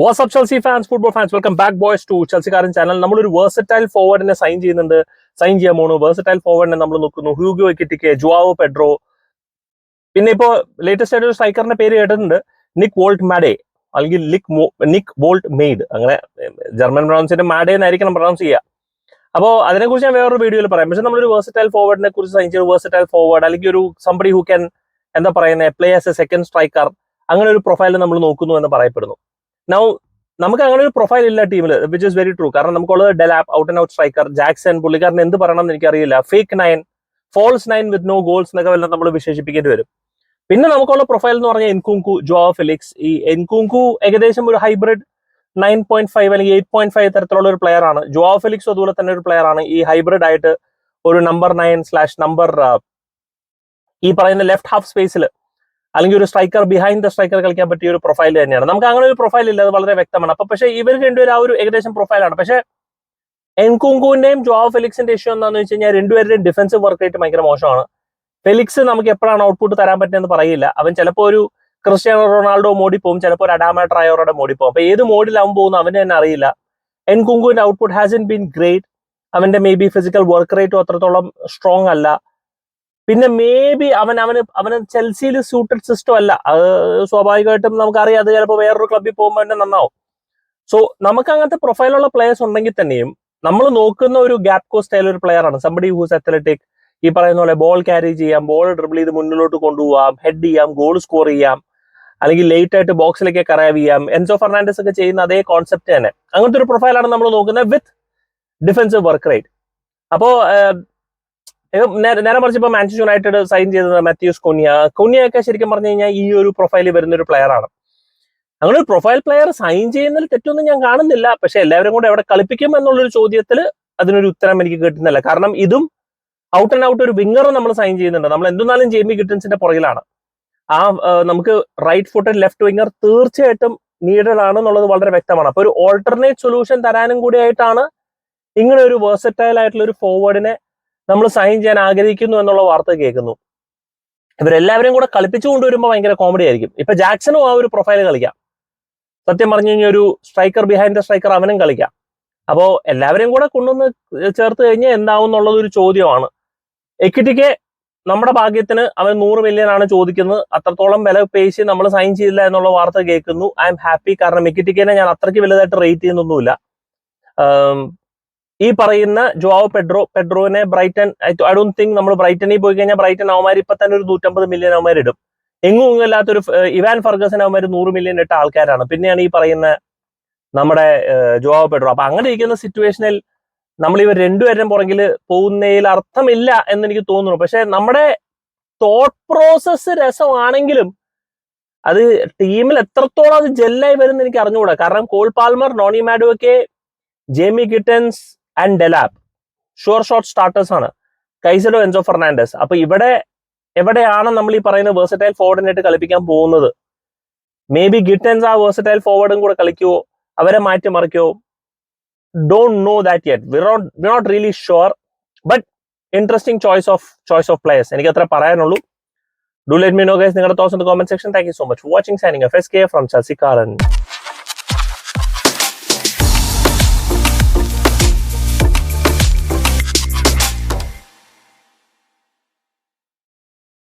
WhatsApp Chelsea fans football fans welcome back boys to ചെൽസിക്കാരൻ channel ഒരു versatile ഫോർവേഡിനെ sign ചെയ്യുന്നുണ്ട്. Sign ചെയ്യാൻ പോണു. വേഴ്സറ്റൈൽ ഫോർവേഡിനെ നമ്മൾ നോക്കുന്നു. ഹ്യൂഗോ കിറ്റിക്ക് ജുവാവോ പെഡ്രോ പിന്നെ ഇപ്പോ ലേറ്റസ്റ്റ് ആയിട്ട് ഒരു സ്ട്രൈക്കറിന്റെ പേര് കേട്ടിട്ടുണ്ട്. നിക് വോൾട്ട് മാഡേ അല്ലെങ്കിൽ ലിക് നിക് വോൾട്ട് മെയ്ഡ് അങ്ങനെ ജർമ്മൻ പ്രൊണൗൺസിന്റെ മാഡേ എന്നായിരിക്കണം പ്രൊണൗൺസ് ചെയ്യുക. അപ്പോൾ അതിനെക്കുറിച്ച് ഞാൻ വേറൊരു വീഡിയോയിൽ പറയാം. പക്ഷെ നമ്മളൊരു വേഴ്സറ്റൈൽ ഫോർവേഡിനെ കുറിച്ച് സൈൻ ചെയ്ത വേഴ്സറ്റൈൽ ഫോർവേഡ് അല്ലെങ്കിൽ ഒരു സംബഡി ഹു ക്യാൻ എന്താ പറയുന്നത് play as a second striker അങ്ങനെ ഒരു പ്രൊഫൈൽ നമ്മൾ നോക്കുന്നു എന്ന് പറയപ്പെടുന്നു. നൗ നമുക്ക് അങ്ങനെ ഒരു പ്രൊഫൈൽ ഇല്ല ടീമിൽ വിച്ച് ഇസ് വെരി ട്രൂ കാരണം നമുക്കുള്ളത് Delap out and out striker Jackson പുള്ളിക്കാരൻ എന്ത് പറയണം എന്ന് എനിക്കറിയില്ല. Fake nine false nine with no goals എന്നൊക്കെ വല്ല നമ്മൾ വിശേഷിപ്പിക്കേണ്ടി വരും. പിന്നെ നമുക്കുള്ള പ്രൊഫൈൽ എന്ന് പറഞ്ഞാൽ എൻകുങ്കു ജോ ഫിലിക്സ് ഈ എൻകുങ്കു ഏകദേശം ഒരു ഹൈബ്രിഡ് നയൻ പോയിന്റ് ഫൈവ് അല്ലെങ്കിൽ എയ്റ്റ് പോയിന്റ് ഫൈവ് തരത്തിലുള്ള ഒരു പ്ലെയർ ആണ്. ജോ ഫിലിക്സ് അതുപോലെ തന്നെ ഒരു പ്ലെയർ ആണ്. ഈ ഹൈബ്രിഡ് ആയിട്ട് ഒരു നമ്പർ നയൻ സ്ലാഷ് നമ്പർ ഈ പറയുന്ന ലെഫ്റ്റ് ഹാഫ് സ്പേസിൽ അല്ലെങ്കിൽ ഒരു സ്ട്രൈക്കർ ബിഹൈൻഡ് ദ സ്ട്രൈക്കർ കളിക്കാൻ പറ്റിയ ഒരു പ്രൊഫൈൽ തന്നെയാണ്. നമുക്ക് അങ്ങനെ ഒരു പ്രൊഫൈൽ ഇല്ല അത് വളരെ വ്യക്തമാണ്. അപ്പൊ പക്ഷേ ഇവർ രണ്ടുപേരും ആ ഒരു ഏകദേശം പ്രൊഫൈലാണ് പക്ഷേ എൻകുങ്കുവിന്റെയും ജോ ഫെലിക്സിന്റെ ഇഷ്യൂ എന്താണെന്ന് വെച്ച് കഴിഞ്ഞാൽ രണ്ടുപേരുടെയും ഡിഫൻസീവ് വർക്ക് റേറ്റ് ഭയങ്കര മോശമാണ്. ഫെലിക്സ് നമുക്ക് എപ്പോഴാണ് ഔട്ട്പുട്ട് തരാൻ പറ്റുന്നത് പറയില്ല. അവൻ ചിലപ്പോൾ ഒരു ക്രിസ്ത്യാനോ റൊണാൾഡോ മോഡി പോകും ചിലപ്പോൾ ഒരു അഡാമ ട്രയോറുടെ മോഡി പോകും അപ്പൊ ഏത് മോഡിലാവും പോകുന്നു അവന് തന്നെ അറിയില്ല. എൻ കുങ്കുവിന്റെ output has in been great അവന്റെ മേ ബി ഫിസിക്കൽ വർക്ക് റേറ്റും അത്രത്തോളം സ്ട്രോങ് അല്ല. പിന്നെ മേ ബി അവൻ അവന് അവന് ചെൽസിയിൽ സൂട്ടഡ് സിസ്റ്റം അല്ല. അത് സ്വാഭാവികമായിട്ടും നമുക്കറിയാം. അത് ചിലപ്പോൾ വേറൊരു ക്ലബ്ബിൽ പോകുമ്പോൾ തന്നെ നന്നാവും. സോ നമുക്ക് അങ്ങനത്തെ പ്രൊഫൈലുള്ള പ്ലേയേഴ്സ് ഉണ്ടെങ്കിൽ തന്നെയും നമ്മൾ നോക്കുന്ന ഒരു ഗ്യാപ് കോ സ്റ്റൈൽ ഒരു പ്ലെയർ ആണ്. സംബഡി ഹൂസ് അത്ലറ്റിക് ഈ പറയുന്ന പോലെ ബോൾ ക്യാരി ചെയ്യാം ബോൾ ഡ്രിബിൾ ചെയ്ത് മുന്നിലോട്ട് കൊണ്ടുപോകാം ഹെഡ് ചെയ്യാം ഗോൾ സ്കോർ ചെയ്യാം അല്ലെങ്കിൽ ലേറ്റ് ആയിട്ട് ബോക്സിലേക്ക് കറാവ് ചെയ്യാം. എൻസോ ഫെർണാണ്ടസ് ഒക്കെ ചെയ്യുന്ന അതേ കോൺസെപ്റ്റ് തന്നെ. അങ്ങനത്തെ ഒരു പ്രൊഫൈലാണ് നമ്മൾ നോക്കുന്നത് വിത്ത് ഡിഫൻസീവ് വർക്ക് റേറ്റ് അപ്പോ നേരെ മറിച്ച് ഇപ്പൊ മാഞ്ചസ്റ്റർ യുണൈറ്റഡ് സൈൻ ചെയ്തത് മാത്യൂസ് കോണിയ കോണിയ ഒക്കെ ശരിക്കും പറഞ്ഞു കഴിഞ്ഞാൽ ഈ ഒരു പ്രൊഫൈലിൽ വരുന്ന ഒരു പ്ലെയർ ആണ്. അങ്ങനെ ഒരു പ്രൊഫൈൽ പ്ലെയർ സൈൻ ചെയ്യുന്നതിൽ തെറ്റൊന്നും ഞാൻ കാണുന്നില്ല. പക്ഷെ എല്ലാവരും കൂടെ എവിടെ കളിപ്പിക്കും എന്നുള്ളൊരു ചോദ്യത്തിൽ അതിനൊരു ഉത്തരം എനിക്ക് കിട്ടുന്നില്ല. കാരണം ഇതും ഔട്ട് ആൻഡ് ഔട്ട് ഒരു വിങ്ങറും നമ്മൾ സൈൻ ചെയ്യുന്നുണ്ട്. നമ്മൾ എന്തെന്നാലും ജെയ്മി കിട്ടൻസിന്റെ പുറകിലാണ്. ആ നമുക്ക് റൈറ്റ് ഫുട്ടഡ് ലെഫ്റ്റ് വിങ്ങർ തീർച്ചയായിട്ടും നീഡഡ് ആണ് എന്നുള്ളത് വളരെ വ്യക്തമാണ്. അപ്പൊ ഒരു ഓൾട്ടർനേറ്റ് സൊല്യൂഷൻ തരാനും കൂടി ആയിട്ടാണ് ഇങ്ങനെ ഒരു വേഴ്സറ്റൈൽ ആയിട്ടുള്ള ഒരു ഫോർവേഡിനെ നമ്മൾ സൈൻ ചെയ്യാൻ ആഗ്രഹിക്കുന്നു എന്നുള്ള വാർത്ത കേൾക്കുന്നു. ഇവരെല്ലാവരും കൂടെ കളിപ്പിച്ചു കൊണ്ടുവരുമ്പോൾ ഭയങ്കര കോമഡി ആയിരിക്കും. ഇപ്പൊ ജാക്സനും ആ ഒരു പ്രൊഫൈൽ കളിക്കാം. സത്യം പറഞ്ഞു കഴിഞ്ഞാൽ ഒരു സ്ട്രൈക്കർ ബിഹൈൻഡ് ദ സ്ട്രൈക്കർ അവനും കളിക്കാം. അപ്പോ എല്ലാവരെയും കൂടെ കൊണ്ടുവന്ന് ചേർത്ത് കഴിഞ്ഞാൽ എന്താവും എന്നുള്ളത് ഒരു ചോദ്യമാണ്. എക്വിറ്റിക്ക് നമ്മുടെ ഭാഗ്യത്തിന് അവൻ നൂറ് മില്യൺ ആണ് ചോദിക്കുന്നത്. അത്രത്തോളം വില പേശി നമ്മൾ സൈൻ ചെയ്തില്ല എന്നുള്ള വാർത്ത കേൾക്കുന്നു. ഐ എം ഹാപ്പി കാരണം എക്വിറ്റിക്കിനെ ഞാൻ അത്രയ്ക്ക് വലുതായിട്ട് റേറ്റ് ചെയ്യുന്നൊന്നുമില്ല. ഈ പറയുന്ന ജോവ് പെഡ്രോ പെഡ്രോനെ ബ്രൈറ്റൺ ഐ ഡോണ്ട് തിങ്ക് നമ്മൾ ബ്രൈറ്റനിൽ പോയി കഴിഞ്ഞാൽ ബ്രൈറ്റൺ അവന്മാർ ഇപ്പൊ തന്നെ ഒരു നൂറ്റമ്പത് മില്യൺ അവന്മാർ ഇടും. എങ്ങും ഇല്ലാത്തൊരു ഇവാൻ ഫർഗസൻ അവന്മാർ നൂറ് മില്യൺ ഇട്ട ആൾക്കാരാണ്. പിന്നെയാണ് ഈ പറയുന്ന നമ്മുടെ ജോവ് പെഡ്രോ അപ്പൊ അങ്ങനെ ഇരിക്കുന്ന സിറ്റുവേഷനിൽ നമ്മൾ ഇവർ രണ്ടുപേരും പുറകിൽ പോകുന്നതിൽ അർത്ഥമില്ല എന്ന് എനിക്ക് തോന്നുന്നു. പക്ഷെ നമ്മുടെ തോട്ട് പ്രോസസ്സ് രസമാണെങ്കിലും അത് ടീമിൽ എത്രത്തോളം അത് ജെല്ലായി വരുന്ന എനിക്ക് അറിഞ്ഞുകൂടാ. കാരണം Cole Palmer Noni മാഡുവൊക്കെ Jamie Gittens and Delap sure shot starters ആണ്. കൈസഡോ എൻസോ ഫെർണാണ്ടസ് അപ്പൊ ഇവിടെ എവിടെയാണ് നമ്മൾ ഈ പറയുന്ന വേഴ്സറ്റൈൽ ഫോർവേഡിനായിട്ട് കളിപ്പിക്കാൻ പോകുന്നത്? മേ ബി ഗിറ്റൻസ് ആ വേഴ്സറ്റൈൽ ഫോർവേഡും കൂടെ കളിക്കുവോ? അവരെ മാറ്റി മറിക്കുവോ? Don't know that yet we not we not really sure but interesting choice of choice of players എനിക്ക് അത്ര പറയാനുള്ളൂ. Do let me know guys നിങ്ങളുടെ thoughts comment section thank you so much watching signing F S K from ചസിക്കാരൻ